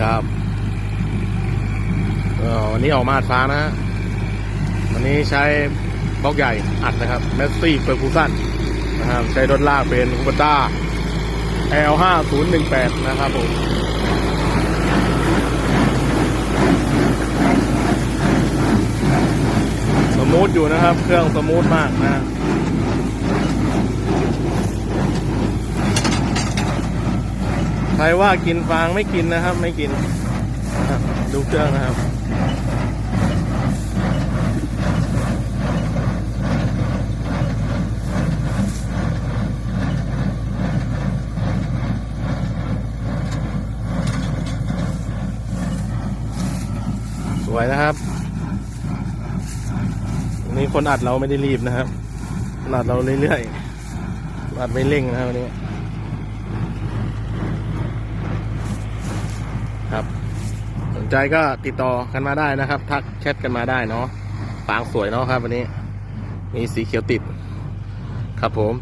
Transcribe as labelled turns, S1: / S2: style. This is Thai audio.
S1: ครับวันนี้ออกมาอัดฟ้านะฮะวันนี้ใช้บล็อกใหญ่อัดนะครับแมสซี่เปอร์คูซันนะครับใช้รถลากเป็นคูปต้า L5018 นะครับผมสมูทอยู่นะครับ เครื่องสมูทมากนะ ใครว่ากินฟางไม่กินนะครับ ไม่กินดูเครื่องนะครับสวยนะครับนนี้คนอัดเราไม่ได้รีบนะครับอัดเราเรื่อยๆอัดไม่เร่งนะครับวันนี้ ครับ สนใจก็ติดต่อกันมาได้นะครับ ทักแชทกันมาได้เนาะปางสวยเนาะครับ วันนี้ มีสีเขียวติด ครับผม